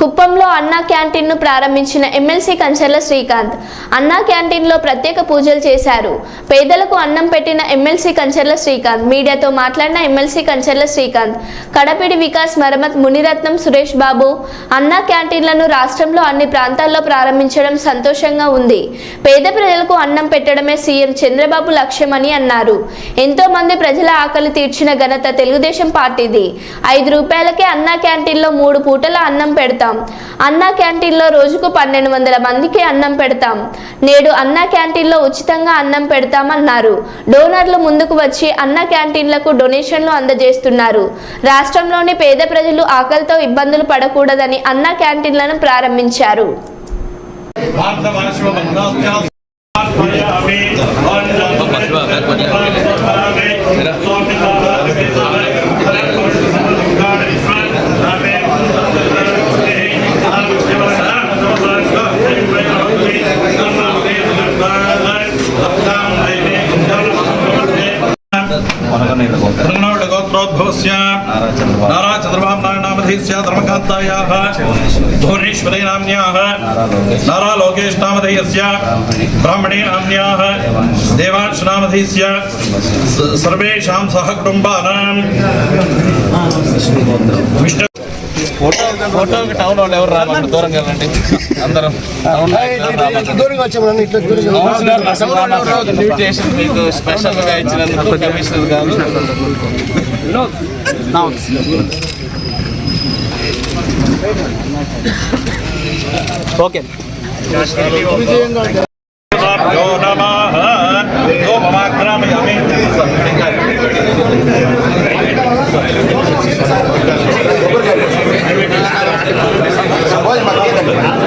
కుప్పంలో అన్నా క్యాంటీన్ను ప్రారంభించిన ఎమ్మెల్సీ కంచర్ల శ్రీకాంత్ అన్నా క్యాంటీన్లో ప్రత్యేక పూజలు చేశారు. పేదలకు అన్నం పెట్టిన ఎమ్మెల్సీ కంచర్ల శ్రీకాంత్ మీడియాతో మాట్లాడిన ఎమ్మెల్సీ కంచర్ల శ్రీకాంత్ కడపిడి వికాస్ మరమత్ మునిరత్నం సురేష్ బాబు అన్నా క్యాంటీన్లను రాష్ట్రంలో అన్ని ప్రాంతాల్లో ప్రారంభించడం సంతోషంగా ఉంది. పేద ప్రజలకు అన్నం పెట్టడమే సీఎం చంద్రబాబు లక్ష్యమని అన్నారు. ఎంతో మంది ప్రజల ఆకలి తీర్చిన ఘనత తెలుగుదేశం పార్టీది. ఐదు రూపాయలకే అన్నా క్యాంటీన్లో మూడు పూటల అన్నం పెడతారు పెడతాం. అన్నా క్యాంటీన్లో రోజుకు పన్నెండు వందల మందికి అన్నం పెడతాం. నేడు అన్నా క్యాంటీన్లో ఉచితంగా అన్నం పెడతామన్నారు. డోనర్లు ముందుకు వచ్చి అన్నా క్యాంటీన్లకు డొనేషన్లు అందజేస్తున్నారు. రాష్ట్రంలోని పేద ప్రజలు ఆకలితో ఇబ్బందులు పడకూడదని అన్నా క్యాంటీన్లను ప్రారంభించారు. గోత్రోద్భవస్య నారా చంద్రబాబు నాయుడు నామధేయస్య ధర్మకాంతాయాः భువనేశ్వరీ నామ్న్యాः నారా లోకేష్ నామధేయస్య బ్రాహ్మణే నామ్న్యాः దేవాంశ నామధేయస్య స- సర్వేషాం సహ కుటుంబానాం విష్ణు ఫోటోకి టౌన్ వాళ్ళు ఎవరు రామంటారు దూరంగా వెళ్ళండి. అందరం దూరంగా ఇట్లా దూరంగా ఇన్విటేషన్ మీకు స్పెషల్గా ఇచ్చినందుకు కమిషనర్ గారు. ఓకే.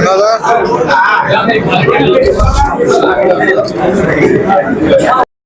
দাদা